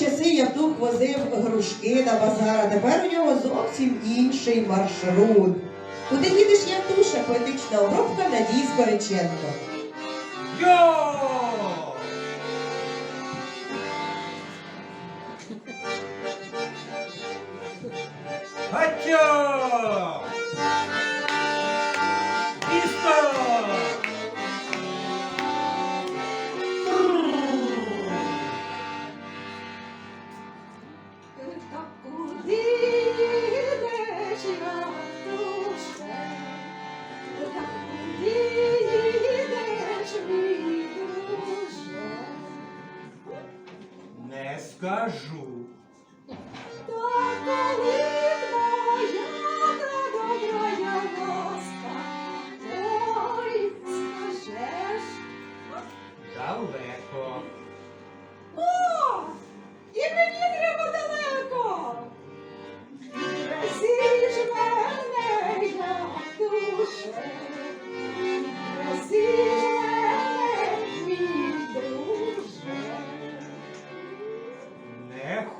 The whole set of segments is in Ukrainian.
Ятух возив грушки на базар, а тепер у нього зовсім інший маршрут. Куди їдеш, Ятуша? Поетична обробка Надії Скориченко. Йо! Гатя! gajo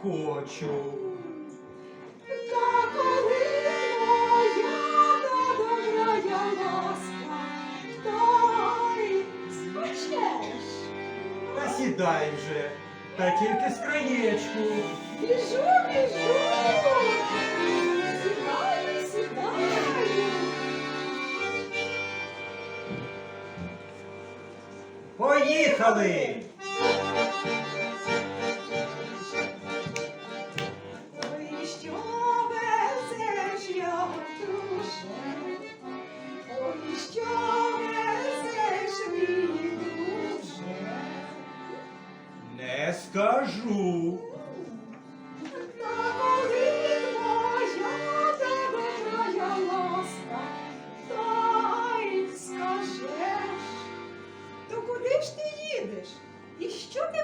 хочу. Та коли твоя та добрая ласка, дай скачеш. Та сідай вже. Та тільки з краєчку. Біжу, біжу. Сідаю, сідаю. Поїхали!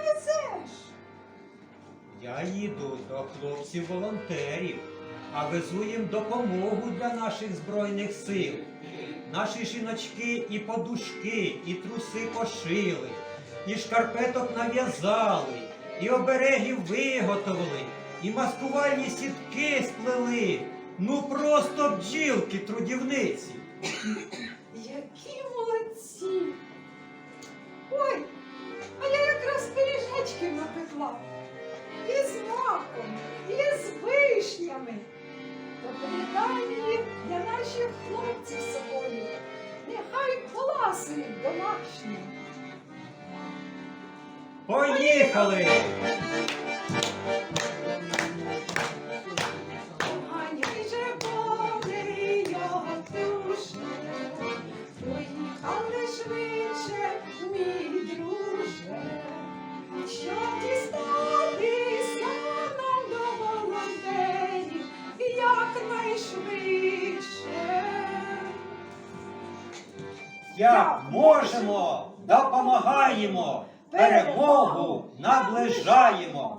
Везеш? Я їду до хлопців-волонтерів, а везу їм допомогу для наших збройних сил. Наші жіночки і подушки, і труси пошили, і шкарпеток нав'язали, і оберегів виготовили, і маскувальні сітки сплели. Ну просто бджілки трудівниці. Які молодці! Ой, а я якраз пиріжечків напекла. І з маком, і з вишнями. То передай для наших хлопців соколів. Нехай поласують домашні. Якнайшвидше. Як можемо, допомагаємо, перемогу наближаємо.